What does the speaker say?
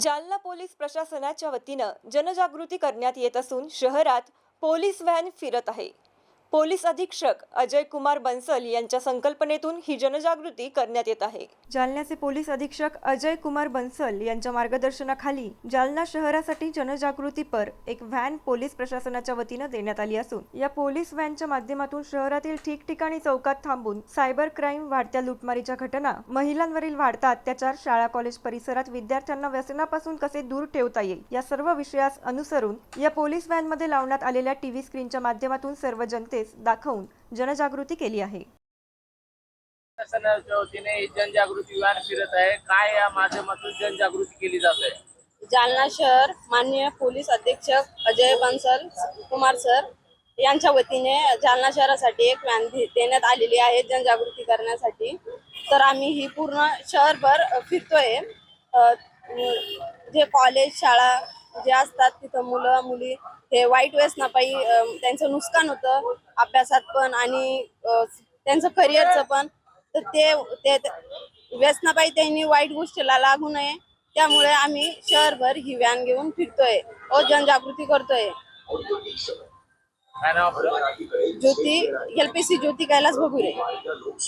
Jalna police प्रशासनाच्या वतीनं जनजागृती करण्यात येत असून शहरात पोलीस व्हॅन फिरत आहे. पोलीस अधीक्षक अजय कुमार बन्सल यांच्या संकल्पनेतून ही जनजागृती करण्यात येत आहे. जालन्याचे पोलीस अधीक्षक अजय कुमार बन्सल यांच्या मार्गदर्शनाखाली जालना शहरासाठी जनजागृतीपर एक व्हॅन पोलीस प्रशासनाच्या वतीनं देण्यात आली असून या पोलीस व्हॅनच्या माध्यमातून शहरातील ठिकठिकाणी चौकात थांबून सायबर क्राईम वाढत्या लुटमारीच्या घटना महिलांवरील वाढता अत्याचार शाळा कॉलेज परिसरात विद्यार्थ्यांना व्यसनापासून कसे दूर ठेवता येईल या सर्व विषयास अनुसरून या पोलीस व्हॅनमध्ये लावण्यात आलेल्या टीव्ही स्क्रीनच्या माध्यमातून सर्व जनतेस दाखवून जनजागृती केली आहे. शासनाच्या वतीने ही जनजागृती व्हॅन फिरत आहे. काय या माध्यमातून जनजागृती केली जात आहे? जालना शहर माननीय पोलीस अधीक्षक अजय बन्सल कुमार सर यांच्या वतीने जालना शहरासाठी एक व्हॅन देण्यात आलेली आहे जनजागृती करण्यासाठी. तर आम्ही ही पूर्ण शहरभर फिरतोय. जे कॉलेज शाळा जे असतात तिथं मुलं मुली हे वाईट व्यसनापायी त्यांचं नुकसान होतं अभ्यासात पण आणि त्यांचं करिअरचं पण. तर ते व्यसनापायी त्यांनी वाईट गोष्टीला लागू नये. त्यामुळे आम्ही शहरभर ही व्हॅन घेऊन फिरतोय. व जनजागृती करतोय. ज्योती एलपीसी ज्योती कैलास बघुरे